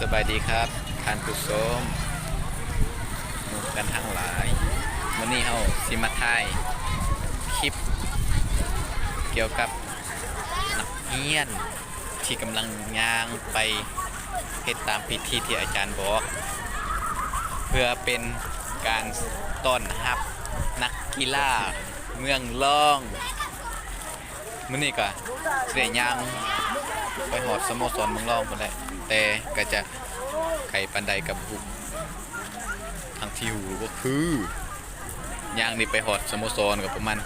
สบายดีครับท่านผู้ชมหมู่กันทั้งหลายวันนี้เฮาสิมาถ่ายคลิป เกี่ยวกับนักเรียนที่กำลังย่างไปเฮ็ดตามพิธีที่อาจารย์บอก เพื่อเป็นการต้อนรับนักกีฬาเมืองล่องมื้อนี้ก็สิได้ย่างไปหอดสโมสรเมืองรองคนแหละ แต่ก็จะไก่ปันไดกับหุบทางที่หูก็คือย่างนี่ไปหอดสโมสรกับประมาณ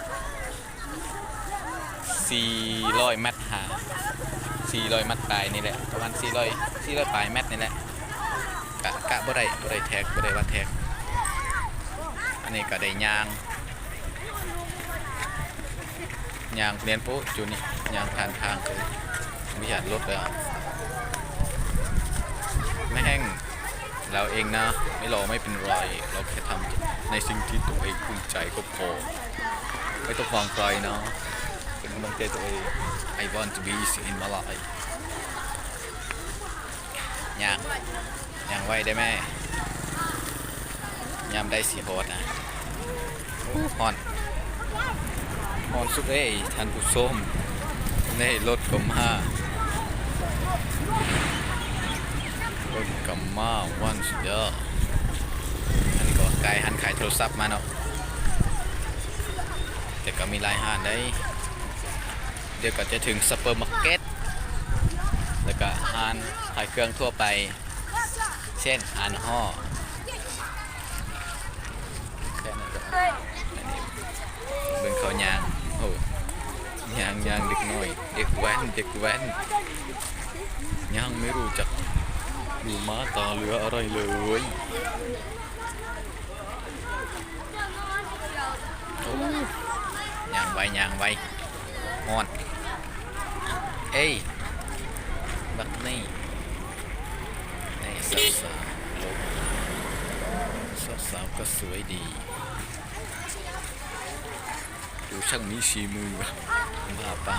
400เมตรหา400เมตรปลายนี่แหละประมาณ400 400ปลายเมตรนี่แหละกะกะบ่ได้บ่ได้แท็กบ่ได้ว่าแท็กอันนี้ก็ได้ย่างย่างเรียนปุ๊จุนี่ย่างผ่านทางคือไม่อยากลดเลย ไม่แห้งเราเองนะ ไม่รอไม่เป็นไร เราแค่ทำในสิ่งที่ตัวเองภูมิใจก็พอ ไม่ต้องฟังใครนะเป็นกำลังใจตัวเอง I want to be in my life ย่างย่างไว้ได้ไหมยามได้สีโฮดนะฮอนฮอนสุดเอ้ยท่านผู้ชมในรถก็มารถก็ มาวันสุดยอดอันนี้ก็ไกลหันขายโทรศัพท์มาเนาะแต่ก็มีหลายห้านได้ เดี๋ยวก็จะถึงซุปเปอร์มาร์เก็ตแล้วก็ห้านขายเครื่องทั่วไป เช่นอ่านห่อแค่นั้นก็อันนี้เบิ่งเขายางโอ้ยางยางเด็กน้อย เด็กแว้นเด็กแว้นยังไม่รู้จัก ดูม้าตาเรืออะไรเลยอ้ยางไวยางไวฮอน เอ้ย บักนี่นี่สาวสาวสาวสาวๆก็สวยดี ดูช่างมีชีมือบ้าป่า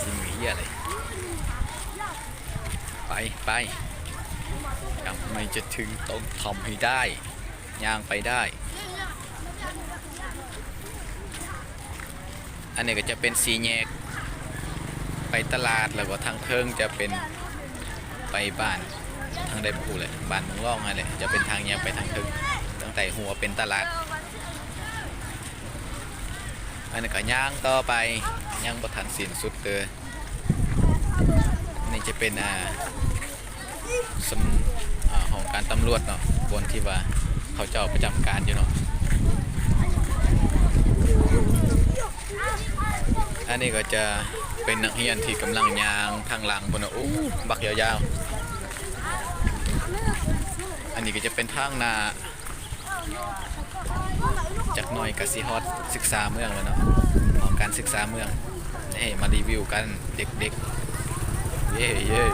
ชีมือเฮียอะไร ไปไป ยังไม่จะถึงต้องทำให้ได้ ย่างไปได้ อันนี้ก็จะเป็นสีแยก ไปตลาดแล้วก็ทางเทิงจะเป็นไปบ้านทางใดบูเลยบ้านมืองร่องอะไรจะเป็นทางแยกไปทางเทิงตั้งแต่หัวเป็นตลาด อันนี้ก็ย่างต่อไปย่างบทันสินสุดเลยนี่จะเป็นอ่าสำอ่า ของการตำรวจเนาะบนที่ว่าเขาเจ้าประจำการอยู่เนาะอันนี้ก็จะเป็นนักเรียนที่กำลังย่างทางหลังบนน่ะโอ้บักยาวๆ อันนี้ก็จะเป็นทางนาจากน่อยกับซีฮอตศึกษาเมืองแล้วเนาะของการศึกษาเมืองนี่มารีวิวกันเด็กๆ เย่เย่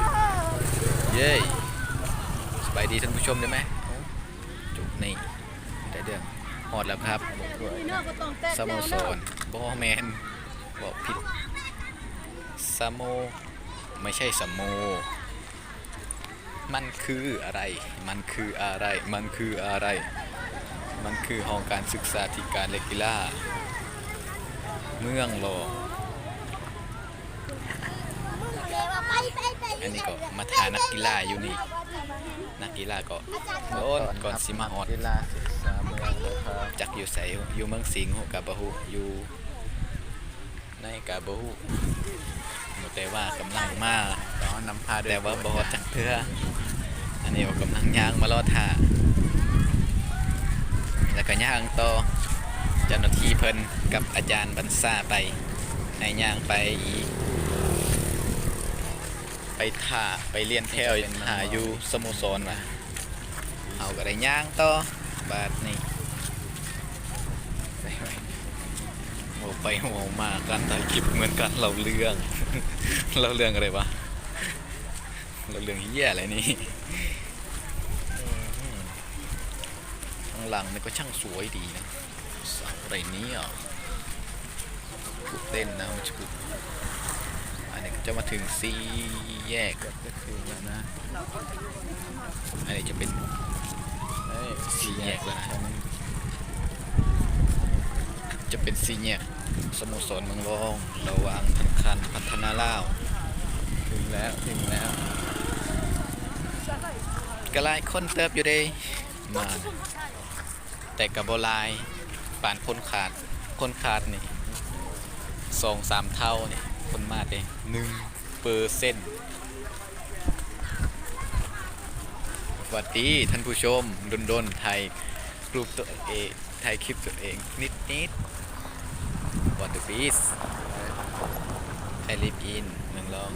เย่ส บายดีท่านผู้ชมได้ไหมจุกนี่ได้เดืองฮอดแล้วครับสโมสรบอแมนบอกผิดสโมไม่ใช่สโมมันคืออะไร มันคืออะไร มันคืออะไร มันคือห้องการศึกษาธิการและกีฬาเมืองรอง อันนี้ก็มาทานักกีฬาอยู่นี่นักกีฬาก็โดนก่อนสิมาฮอดกีฬาศึกษาเมืองเลยครับจักอยู่ใสอยู่เมืองสิงห์กับบะฮูอยู่ในกับบะฮูแต่ว่ากำลังมาตอนนำพาแต่ว่าบอจักเทืออันนี้ก็กำลังย่างมารอท่าแล้วก็ย่างต่อเจ้าหน้าที่เพิ่นกับอาจารย์บรรษาไปให้ย่างไปอีก ไปท่าไปเรียนแถวหาอยู่สโมสรว่ะเอาก็ได้ย่างต่อบาดนี่โอ้ไปโอ้มากันถ่ายคลิปเหมือนกันเราเรื่อง เราเรื่องอะไรวะเราเรื่องเหี้ยอะไรนี่ข้างหลังนี่ก็ช่างสวยดีนะเสาอะไรเนี้อะกูเต้นนะมันจะกูอันนี้ก็ จะมาถึงซีแยกก็คือแล้วนะอะไรจะเป็นซีแยกแล้วนะจะเป็นซีแยกสโมสรเมืองรองระวังทุนาคารพัฒนาเล่าถึงแล้วถึงแล้วกระไรคนเติบอยู่ดีมาแต่กระโบลายป่านคนขาดคนขาดนี่สองสามเท่านี่ คนมาเด้หนึ่งเปอร์เซ็นต์สวัสดีท่านผู้ชมดนดนๆไทยกลุ่มตัวเองไทยคลิปตัวเองนิดนิดวันเดอร์บีสไทยลิปอินเมืองรอง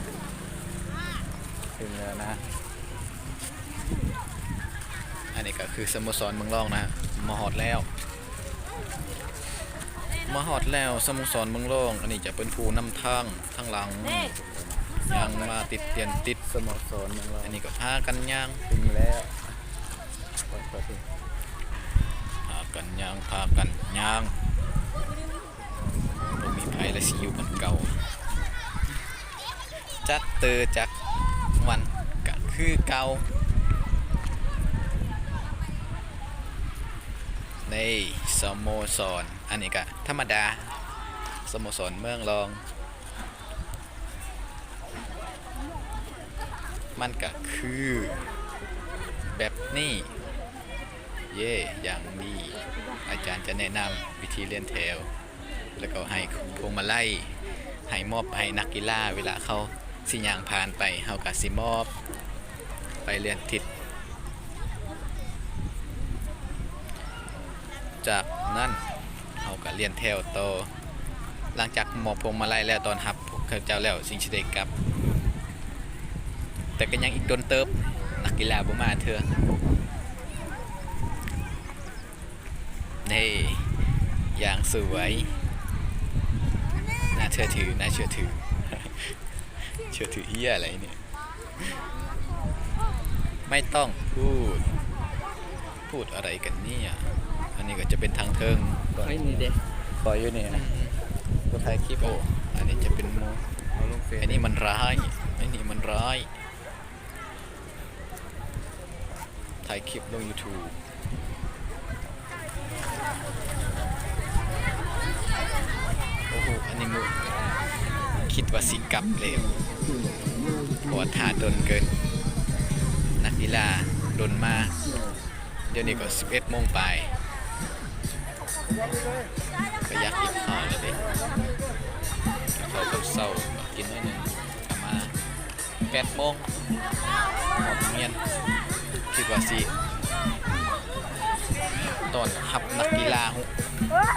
ถึงแล้วนะ อันนี้ก็คือสโมสรเมืองรองนะมาฮอดแล้ว มาฮอดแล้วสโมสรเมืองรองอันนี้จะเป็นผู้นำทางทางหลังยังมาติดเตียนติดสโมสรเมืองเราอันนี้ก็พากันย่างถึงแล้วขอขอทีพากันย่างพากันย่างบ่มีภัยและสิอยู่มันเก่า จัดเตอจากวันก็คือเก่าในสโมสร อันนี้ก็ธรรมดา สโมสรเมืองรอง มันก็คือ แบบนี้ เย่อย่างนี้อาจารย์จะแนะนำวิธีเล่นแถว แล้วก็ให้พวงมาลัยให้มอบให้นักกีฬาเวลาเขาสิย่างผ่านไปเฮาก็สิมอบ ไปเรียนทิศจากนั้น ก็เรียนแถวต่อหลังจากหมอพวงมาไลัยแล้วตอนรับพวกเขาเจ้าแล้วสิ่งสิได้กลับ แต่ก็ยังอีกโดนเติบนักกีฬาบ่มาเถื่อนี่อย่างสวยน่าเชื่อถือน่าเชื่อถือเชื่อถือเฮียอะไรเนี่ยไม่ต้องพูด พูดอะไรกันเนี่ย นนี้ก็จะเป็นทางเทิงไอ้นี่เด็กขออยู่นี่นะก็ถ่ายคลิปโอ้อันนี้จะเป็นโมเอาลงเฟซอันนี้มันร้ายอันนี้มันร้ายถ่ายคลิปลง YouTube โอ้โห อันนี้มุคิดว่าสิกลับเร็วเพราะว่าท่าดนเกิน นักกีฬาดนมากเดี๋ยวนี้ก็ 11โมงไป ก็อยากกินข้าวแล้วเด็กข้าวกับเศร้าก็กินไว้หนึ่งกลับมา8โมงออกเมียนคิดว่าสิตอนหับนักกีฬาหุ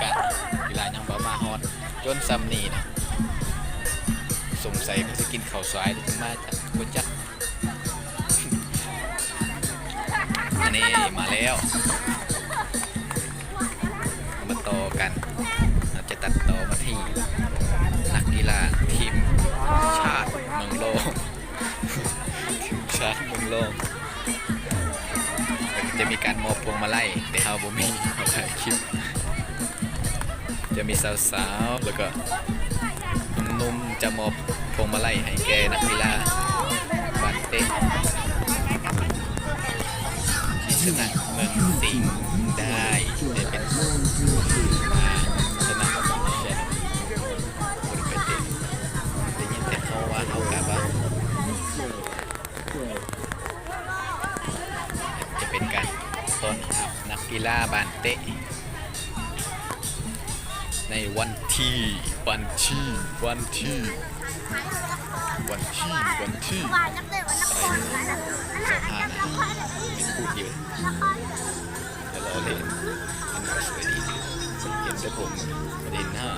กะกีฬายังบ่มาฮอดจนซ้ำนี่นะสงสัยเขาสิกินข้าวสายหรือจะมาจากบ่จักอันนี้มาแล้ว ต่อกัน เราจะตัดต่อมาที่นักกีฬาทีมชาติเมืองโลกทีมชาติเมืองโลกจะมีการมอบพวงมาลัยแต่เฮาบ่มีเอาถ่ายคลิป จะมีสาวๆแล้วก็หนุ่มๆจะมอบพวงมาลัยให้แกนักกีฬาบานเต้ที่ชนะเมืองสิงห์ได้ เตะ ในวันที่วันที่วันที่วันที่วันที่ว่านักเป็นนักบอะสองห้านะไม่พูดเยอะจะรอเล่นอันนี้ก็สวยดีเห็นแต่ผมประเด็นหน้า